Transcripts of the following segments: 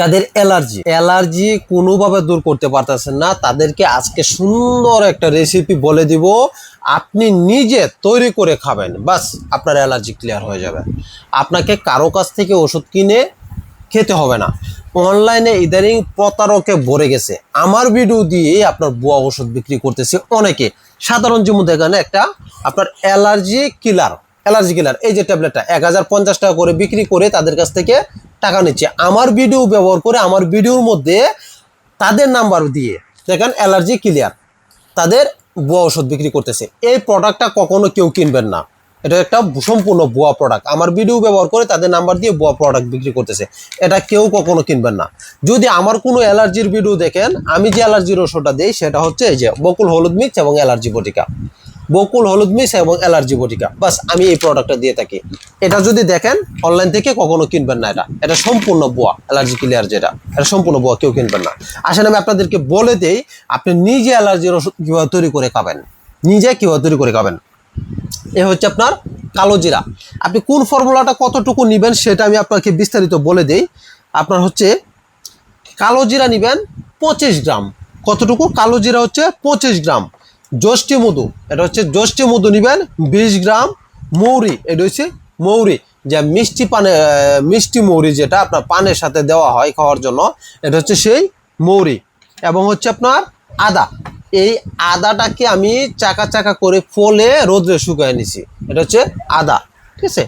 যাদের allergy allergy কোনোভাবে দূর করতে পারতেছেন না, তাদেরকে আজকে সুন্দর একটা রেসিপি বলে দিব। আপনি নিজে তৈরি করে খাবেন, বাস আপনার অ্যালার্জি ক্লিয়ার হয়ে যাবে। আপনাকে কারও কাছ থেকে ওষুধ কিনে খেতে হবে না। অনলাইনে ইদানিং প্রতারকে ভরে গেছে। আমার ভিডিও দিয়ে আপনার বুয়া ওষুধ বিক্রি করতেছে অনেকে। সাধারণ যেমন দেখেন একটা আপনার অ্যালার্জি কিলার অ্যালার্জি কিলার এই যে ট্যাবলেটটা এক হাজার পঞ্চাশ টাকা করে বিক্রি করে তাদের কাছ থেকে টাকা নিচ্ছে। আমার ভিডিও ব্যবহার করে আমার ভিডিওর মধ্যে তাদের নাম্বার দিয়ে দেখেন অ্যালার্জি ক্লিয়ার তাদের বুয়া ওষুধ বিক্রি করতেছে। এই প্রোডাক্টটা কখনো কেউ কিনবেন না। এটা একটা সম্পূর্ণ বুয়া প্রোডাক্ট আমার ভিডিও ব্যবহার করে তাদের নাম্বার দিয়ে বুয়া প্রোডাক্ট বিক্রি করতেছে। এটা কেউ কখনো কিনবেন না। যদি আমার কোনো অ্যালার্জির ভিডিও দেখেন, আমি যে অ্যালার্জির ওষুধটা দিই, সেটা হচ্ছে এই যে বকুল হলুদ মিক্স এবং অ্যালার্জি বটিকা বকুল, হলুদ মিক্স এবং অ্যালার্জি বটিকা। বাস, আমি এই প্রোডাক্টটা দিয়ে থাকি। এটা যদি দেখেন অনলাইন থেকে কখনো কিনবেন না এটা। এটা সম্পূর্ণ বোয়া অ্যালার্জি ক্লিয়ার যেটা। এটা সম্পূর্ণ বোয়া, কেউ কিনবেন না। আসলে আমি আপনাদেরকে বলে দেই, আপনি নিজে অ্যালার্জির ওষুধ কীভাবে তৈরি করে খাবেন? নিজে কীভাবে তৈরি করে খাবেন? এ হচ্ছে আপনার কালো জিরা। আপনি কোন ফর্মুলাটা কতটুকু নেবেন সেটা আমি আপনাকে বিস্তারিত বলে দেই। আপনার হচ্ছে কালো জিরা নেবেন পঁচিশ গ্রাম। কতটুকু? কালো জিরা হচ্ছে পঁচিশ গ্রাম। জ্যৈষ্ঠী মধু। এটা হচ্ছে জ্যৈষ্ঠী মধু নেবেন বিশ গ্রাম মৌরি। এটা হচ্ছে মৌরি, যে মিষ্টি পানে মিষ্টি মৌরি যেটা আপনার পানের সাথে দেওয়া হয় খাওয়ার জন্য, এটা হচ্ছে সেই মৌরি। এবং হচ্ছে আপনার আদা। এই আদাটাকে আমি চাকা চাকা করে ফলে রোদ্রে শুকায় নিছি। এটা হচ্ছে আদা, ঠিক আছে?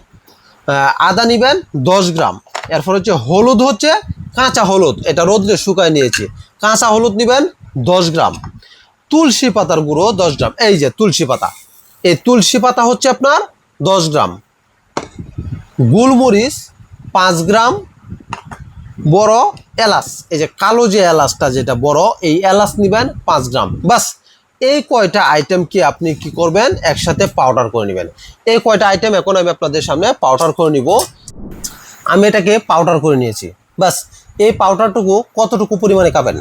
আদা নিবেন দশ গ্রাম। এরপর হচ্ছে হলুদ হচ্ছে কাঁচা হলুদ। এটা রোদ্রে শুকায় নিয়েছি। কাঁচা হলুদ নিবেন দশ গ্রাম। তুলসী পাতার গুঁড়ো দশ গ্রাম। এই যে তুলসী পাতা। এই তুলসী পাতা হচ্ছে আপনার দশ গ্রাম। গোলমরিচ পাঁচ গ্রাম। বড় এলাচ। এই যে কালো যে এলাচটা যেটা বড়, এই এলাচ নিবেন পাঁচ গ্রাম। বাস, এই কয়টা আইটেম কি আপনি কি করবেন? একসাথে পাউডার করে নেবেন। এই কয়টা আইটেম এখন আমি আপনাদের সামনে পাউডার করে নিব। আমি এটাকে পাউডার করে নিয়েছি। বাস, এই পাউডারটুকু কতটুকু পরিমাণে খাবেন?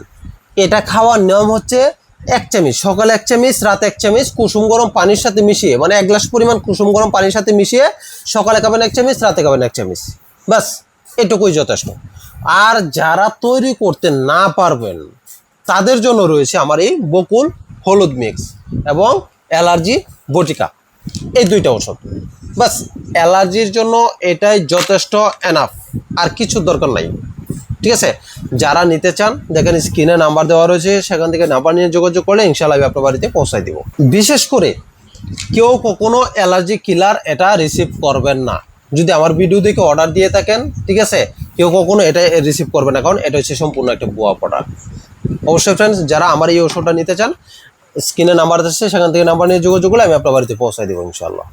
এটা খাওয়ার নিয়ম হচ্ছে এক চামচ, সকালে এক চামচ, রাতে এক চামচ, কুসুম গরম পানির সাথে মিশিয়ে মানে এক গ্লাস পরিমাণ কুসুম গরম পানির সাথে মিশিয়ে সকালে খাবেন এক চামচ, রাতে খাবেন এক চামচ। ব্যাস, এটুকুই যথেষ্ট। আর যারা তৈরি করতে না পারবেন, তাদের জন্য রয়েছে আমার এই বকুল হলুদ মিক্স এবং অ্যালার্জি বটিকা। এই দুইটা ওষুধ বাস অ্যালার্জির জন্য এটাই যথেষ্ট এনাফ আর কিছু দরকার নাই। ঠিক আছে? যারা নিতে চান, দেখেন স্ক্রিনে নাম্বার দেওয়া রয়েছে, সেখান থেকে নাম্বার নিয়ে যোগাযোগ করলে ইনশাল্লাহ আমি আপনার বাড়িতে পৌঁছাই দেবো। বিশেষ করে কেউ কখনো অ্যালার্জি কিলার এটা রিসিভ করবেন না। যদি আমার ভিডিও দেখে অর্ডার দিয়ে থাকেন, ঠিক আছে? কেউ কখনো এটা রিসিভ করবে না, কারণ এটা হচ্ছে সম্পূর্ণ একটা বুয়া প্রোডাক্ট অবশ্যই ফ্রেন্ডস যারা আমার এই ওষুধটা নিতে চান, স্ক্রিনে নাম্বার আছে, সেখান থেকে নাম্বার নিয়ে যোগাযোগ করলে আমি আপনার বাড়িতে পৌঁছাই দেবো ইনশাল্লাহ